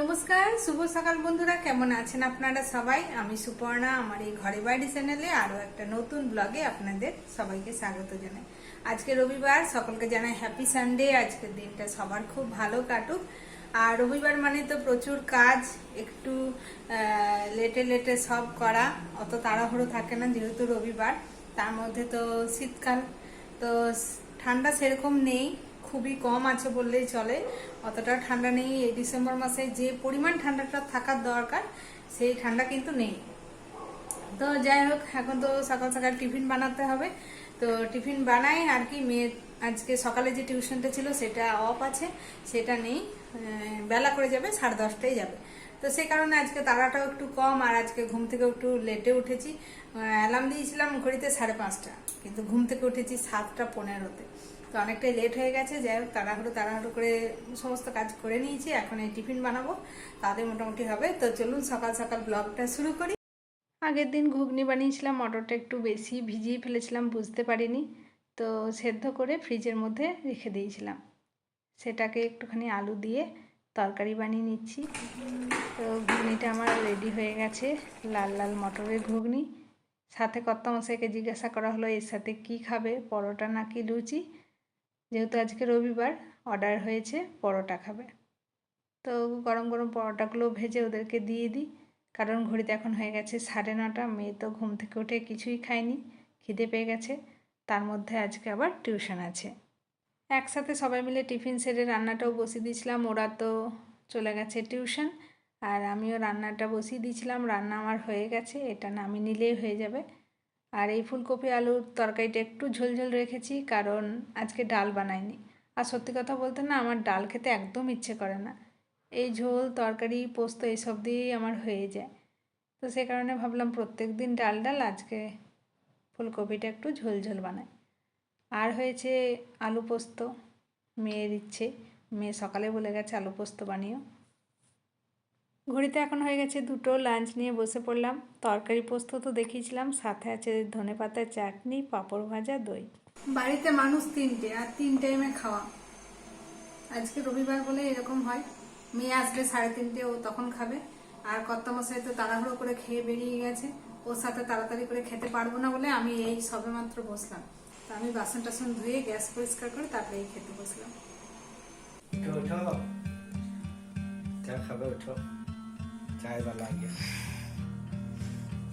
নমস্কার, শুভ সকাল বন্ধুরা, কেমন আছেন আপনারা সবাই? আমি সুপর্ণা, আমার এই ঘরে বাড়ি চ্যানেলে আরও একটা নতুন ব্লগে আপনাদের সবাইকে স্বাগত জানাই। আজকে রবিবার, সকলকে জানাই হ্যাপি সানডে আজকের দিনটা সবার খুব ভালো কাটুক। আর রবিবার মানে তো প্রচুর কাজ, একটু লেটে লেটে সব করা, অত তাড়াহুড়ো থাকে না যেহেতু রবিবার, তার মধ্যে তো শীতকাল, তো ঠান্ডা সেরকম নেই। খুবই কম আছে বললেই চলে। অতটা ঠান্ডা নেই। এই ডিসেম্বর মাসে যে পরিমাণ ঠান্ডাটা থাকার দরকার, সেই ঠান্ডা কিন্তু নেই। তো যাই হোক, এখন তো সকাল সকাল টিফিন বানাতে হবে। তো টিফিন বানাই আর কি, মেয়ের আজকে সকালে যে টিউশনটা ছিল সেটা অফ আছে, সেটা নেই। বেলা করে যাবে, সাড়ে দশটায় যাবে। তো সেই কারণে আজকে তাড়াটাও একটু কম আর আজকে ঘুম থেকে একটু লেটে উঠেছি। অ্যালার্ম দিয়েছিলাম, ঘড়িতে সাড়ে পাঁচটা। কিন্তু ঘুম থেকে উঠেছি সাতটা পনেরোতে। তো অনেকটাই লেট হয়ে গেছে, যাই হোক তাড়াহুড়ো তাড়াহুড়ো করে সমস্ত কাজ করে নিয়েছি, এখন এই টিফিন বানাবো, তাতে মোটামুটি হবে। তো চলুন সকাল সকাল ব্লগটা শুরু করি। আগের দিন ঘুগনি বানিয়েছিলাম, মটরটা একটু বেশি ভিজিয়ে ফেলেছিলাম, বুঝতে পারিনি। তো সেদ্ধ করে ফ্রিজের মধ্যে রেখে দিয়েছিলাম। সেটাকে একটুখানি আলু দিয়ে তরকারি বানিয়ে নিচ্ছি। তো ঘুগনিটা আমার রেডি হয়ে গেছে, লাল লাল মটরের ঘুগনি। সাথে কর্তা মশাইকে জিজ্ঞাসা করা হলো, এর সাথে কি খাবে? পরোটা নাকি লুচি? যেহেতু আজকে রবিবার, অর্ডার হয়েছে, পরোটা খাবে। তো গরম গরম পরোটাগুলো ভেজে ওদেরকে দিয়ে দিই। কারণ ঘড়িতে এখন হয়ে গেছে সাড়ে নটা, মেয়ে তো ঘুম থেকে উঠে কিছুই খায়নি, খিদে পেয়ে গেছে। তার মধ্যে আজকে আবার টিউশন আছে। একসাথে সবাই মিলে টিফিন সেরে রান্নাটাও বসিয়ে দিয়েছিলাম, ওরা তো চলে গেছে টিউশন। আর আমিও রান্নাটা বসিয়ে দিয়েছিলাম, রান্না আমার হয়ে গেছে, এটা নামিয়ে নিলেই হয়ে যাবে। আর এই ফুলকপি আলুর তরকারিটা একটু ঝোলঝোল রেখেছি, কারণ আজকে ডাল বানাইনি। আর সত্যি কথা বলতে না, আমার ডাল খেতে একদম ইচ্ছে করে না। এই ঝোল, তরকারি, পোস্ত এইসব দিয়েই আমার হয়ে যায়। তো সে কারণে ভাবলাম প্রত্যেক দিন ডাল ডাল, আজকে ফুলকপিটা একটু ঝোলঝোল ঝোল বানাই। আর হয়েছে আলু পোস্ত, মেয়ের ইচ্ছে। মেয়ে সকালে বলে গেছে, আলু পোস্ত বানিও। ঘড়িতে এখন হয়ে গেছে দুটো লাঞ্চ নিয়ে বসে পড়লাম। তরকারি পোস্ত তো দেখিয়েছিলাম সাথে আছে ধনে পাতার চাটনি পাঁপড় ভাজা দই। বাড়িতে মানুষ তিনটে আর তিন টাইমে খাওয়া। আজকে রবিবার বলে এরকম হয়। মেয়ে আসলে সাড়ে তিনটে ও তখন খাবে। আর কর্তামশাই তো তাড়াহুড়ো করে খেয়ে বেরিয়ে গেছে। ওর সাথে তাড়াতাড়ি করে খেতে পারব না বলে আমি এই সবে মাত্র বসলাম। তো আমি বাসন টাসন ধুয়ে গ্যাস পরিষ্কার করে তারপরে খেতে বসলাম। উঠো খাবে चाय वाला आ गया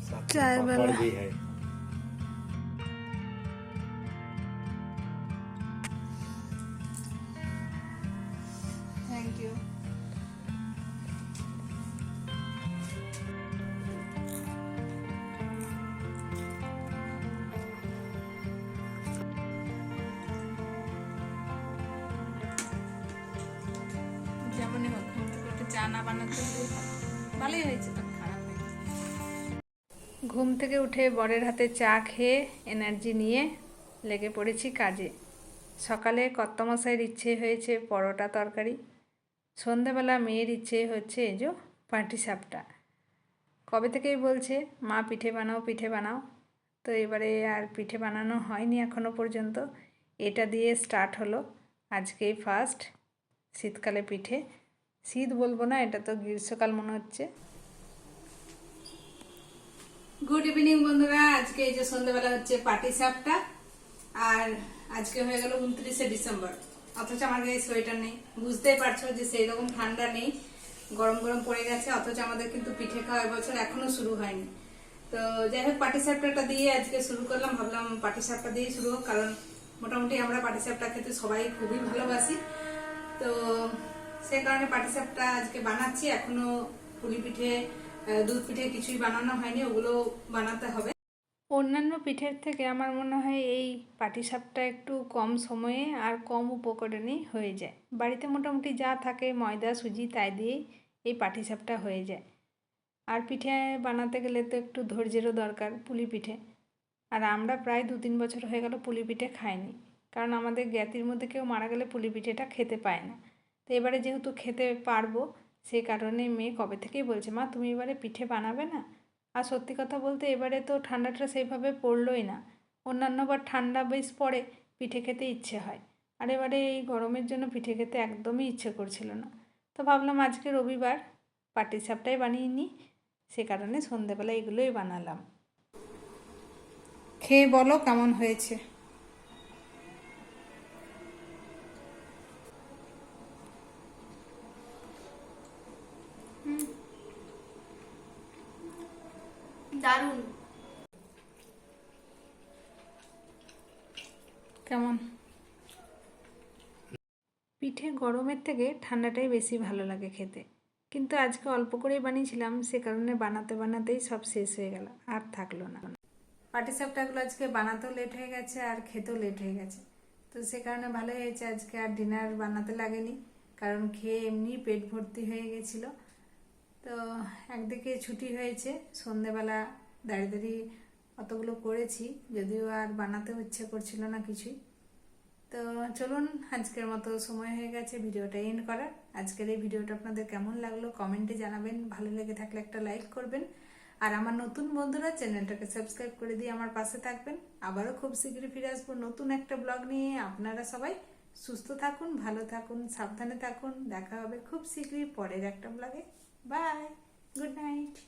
साथ में चाय पापड़ वाला। भी है থ্যাংক ইউ যেমনই হোক ঘুম থেকে উঠে চা না বানাতে হলেও ভালো। ভালোই হয়েছে তো খারাপ ঘুম থেকে উঠে বরের হাতে চা খেয়ে এনার্জি নিয়ে লেগে পড়েছি কাজে। সকালে কর্তামশাইয়ের ইচ্ছে হয়েছে পরোটা তরকারি। সন্ধেবেলা মেয়ের ইচ্ছে হচ্ছে যে পাটি সাপটা। কবে থেকেই বলছে, মা, পিঠে বানাও পিঠে বানাও। তো এবারে আর পিঠে বানানো হয়নি এখনও পর্যন্ত। এটা দিয়ে স্টার্ট হলো আজকেই ফার্স্ট শীতকালে পিঠে। শীত বলব না, এটা তো গ্রীষ্মকাল মনে হচ্ছে। গুড ইভিনিং বন্ধুরা, আজকে এই যে সন্ধ্যাবেলা হচ্ছে পাটি সাপটা, আর আজকে হয়ে গেল উনত্রিশে ডিসেম্বর। অথচ আমার গায়ে সোয়েটার নেই। বুঝতেই পারছ যে সেই রকম ঠান্ডা নেই, গরম গরম পড়ে গেছে, অথচ আমাদের কিন্তু পিঠে খাওয়া এবছর এখনও শুরু হয়নি। তো যাই হোক পাটি সাপটাটা দিয়ে আজকে শুরু করলাম, ভাবলাম পাটি সাপটা দিয়ে শুরু হোক, কারণ মোটামুটি আমরা পাটি সাপটা খেতে সবাই খুবই ভালোবাসি। তো সে কারণে পাটিসাপটা আজকে বানাচ্ছি। এখনও পুলি পিঠে দুধ পিঠে কিছুই বানানো হয়নি, ওগুলো বানাতে হবে। অন্যান্য পিঠের থেকে আমার মনে হয় এই পাটিসাপটা একটু কম সময়ে আর কম উপকরণেই হয়ে যায়। বাড়িতে মোটামুটি যা থাকে, ময়দা, সুজি, তাই দিয়েই এই পাটিসাপটা হয়ে যায়। আর পিঠে বানাতে গেলে তো একটু ধৈর্যেরও দরকার পুলি পিঠে। আর আমরা প্রায় দু তিন বছর হয়ে গেল পুলি পিঠে খাইনি। কারণ আমাদের জ্ঞাতির মধ্যে কেউ মারা গেলে পুলি পিঠেটা খেতে পায় না। তো এবারে যেহেতু খেতে পারব সেই কারণে মেয়ে কবে থেকেই বলছে, মা, তুমি এবারে পিঠে বানাবে না? আর সত্যি কথা বলতে এবারে তো ঠান্ডাটা সেইভাবে পড়লোই না। অন্যান্য বার ঠান্ডা বেশ পড়ে, পিঠে খেতে ইচ্ছে হয়। আর এবারে এই গরমের জন্য পিঠে খেতে একদমই ইচ্ছে করছিল না। তো ভাবলাম আজকে রবিবার পাটি সাপটাই বানিয়ে নিই, সে কারণে সন্ধেবেলা এগুলোই বানালাম। খেয়ে বলো কেমন হয়েছে। দারুণ। কেমন? পিঠে গরমের থেকে ঠান্ডাটাই বেশি ভালো লাগে খেতে। কিন্তু আজকে অল্প করেই বানিয়েছিলাম, সে কারণে বানাতে বানাতেই সব শেষ হয়ে গেল, আর থাকল না। পাটিসাপটাগুলো আজকে বানাতেও লেট হয়ে গেছে, আর খেতেও লেট হয়ে গেছে। তো সে কারণে ভালো হয়েছে আজকে, আর ডিনার বানাতে লাগেনি। কারণ খেয়ে এমনি পেট ভর্তি হয়ে গেছিল। তো একদিকে ছুটি হয়েছে, সন্ধেবেলা দাঁড়িয়ে দাঁড়িয়ে অতগুলো করেছি, যদিও আর বানাতে ইচ্ছে করছিল না কিছুই। তো চলুন, আজকের মতো সময় হয়ে গেছে, ভিডিওটা এন্ড করার। আজকের এই ভিডিওটা আপনাদের কেমন লাগল কমেন্টে জানাবেন, ভালো লেগে থাকলে একটা লাইক করবেন। আর আমার নতুন বন্ধুরা, চ্যানেলটাকে সাবস্ক্রাইব করে দিয়ে আমার পাশে থাকবেন। আবারও খুব শীঘ্রই ফিরে আসব নতুন একটা ব্লগ নিয়ে। আপনারা সবাই সুস্থ থাকুন, ভালো থাকুন, সাবধানে থাকুন। দেখা হবে খুব শীঘ্রই পরের একটা ব্লগে। Bye. Good night.